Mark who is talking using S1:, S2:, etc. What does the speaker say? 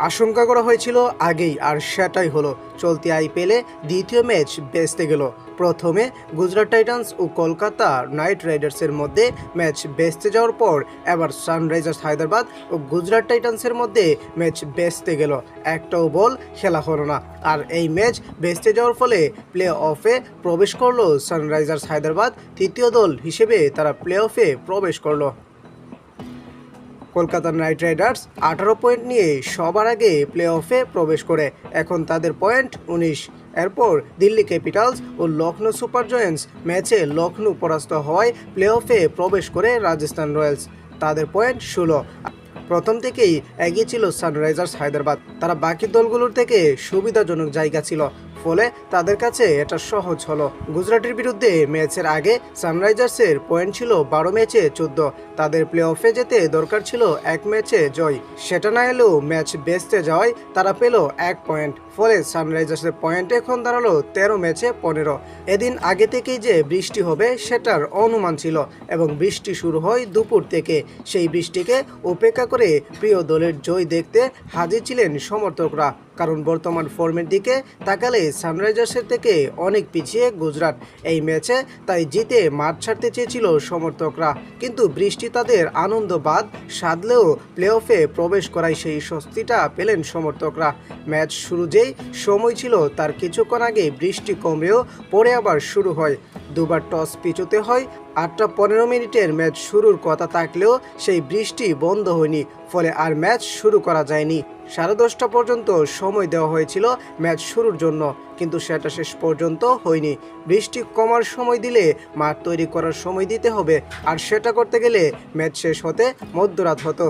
S1: আশঙ্কা করা হয়েছিল আগেই, আর সেটাই হলো, চলতি আইপিএলে দ্বিতীয় ম্যাচ বেচতে গেল। প্রথমে গুজরাট টাইটান্স ও কলকাতা নাইট রাইডার্সের মধ্যে ম্যাচ বেচতে যাওয়ার পর এবার সানরাইজার্স হায়দ্রাবাদ ও গুজরাট টাইটান্সের মধ্যে ম্যাচ বেচতে গেল। একটাও বল খেলা হলো না। আর এই ম্যাচ বেচতে যাওয়ার ফলে প্লে অফে প্রবেশ করল সানরাইজার্স হায়দ্রাবাদ, তৃতীয় দল হিসেবে তারা প্লে অফে প্রবেশ করল। কলকাতা নাইট রাইডার্স আঠারো পয়েন্ট নিয়ে সবার আগে প্লে অফে প্রবেশ করে। এখন তাদের পয়েন্ট উনিশ। এরপর দিল্লি ক্যাপিটালস ও লখনৌ সুপার জয়েন্টস ম্যাচে লখনৌ পরাস্ত হওয়ায় প্লে অফে প্রবেশ করে রাজস্থান রয়্যালস। তাদের পয়েন্ট ষোলো। প্রথম থেকেই এগিয়ে ছিল সানরাইজার্স হায়দ্রাবাদ। তারা বাকি দলগুলোর থেকে সুবিধাজনক জায়গা ছিল। ফলে তাদের কাছে এটা সহজ হলো। গুজরাটের বিরুদ্ধে ম্যাচের আগে সানরাইজার্সের পয়েন্ট ছিল বারো ম্যাচে চোদ্দ। তাদের প্লে অফে যেতে দরকার ছিল এক ম্যাচে জয়। সেটা না এলেও ম্যাচ বেচতে যাওয়ায় তারা পেল এক পয়েন্ট। ফলে সানরাইজার্সের পয়েন্ট এখন দাঁড়াল তেরো ম্যাচে পনেরো। এদিন আগে থেকেই যে বৃষ্টি হবে সেটার অনুমান ছিল এবং বৃষ্টি শুরু হয় দুপুর থেকে। সেই বৃষ্টিকে উপেক্ষা করে প্রিয় দলের জয় দেখতে হাজির ছিলেন সমর্থকরা। কারণ বর্তমান ফর্মের দিকে তাকালে সানরাইজার্সের থেকে অনেক পিছিয়ে গুজরাট এই ম্যাচে, তাই জিতে মাঠ ছাড়তে চেয়েছিল সমর্থকরা। কিন্তু বৃষ্টি তাদের আনন্দ বাদ সাধলেও প্লে অফে প্রবেশ করায় সেই স্বস্তিটা পেলেন সমর্থকরা। ম্যাচ শুরু যেই সময় ছিল, তার কিছুক্ষণ আগে বৃষ্টি কমলেও পরে আবার শুরু হয়। দুবার টস পিছুতে হয় আটটা পনেরো মিনিটের ম্যাচ শুরুর কথা থাকলেও সেই বৃষ্টি বন্ধ হয়নি, ফলে আর ম্যাচ শুরু করা যায়নি। সাড়ে দশটা পর্যন্ত সময় দেওয়া হয়েছিল ম্যাচ শুরুর জন্য, কিন্তু সেটা শেষ পর্যন্ত হয়নি। বৃষ্টি কমার সময় দিলে মাঠ তৈরি করার সময় দিতে হবে, আর সেটা করতে গেলে ম্যাচ শেষ হতে মধ্যরাত হতো।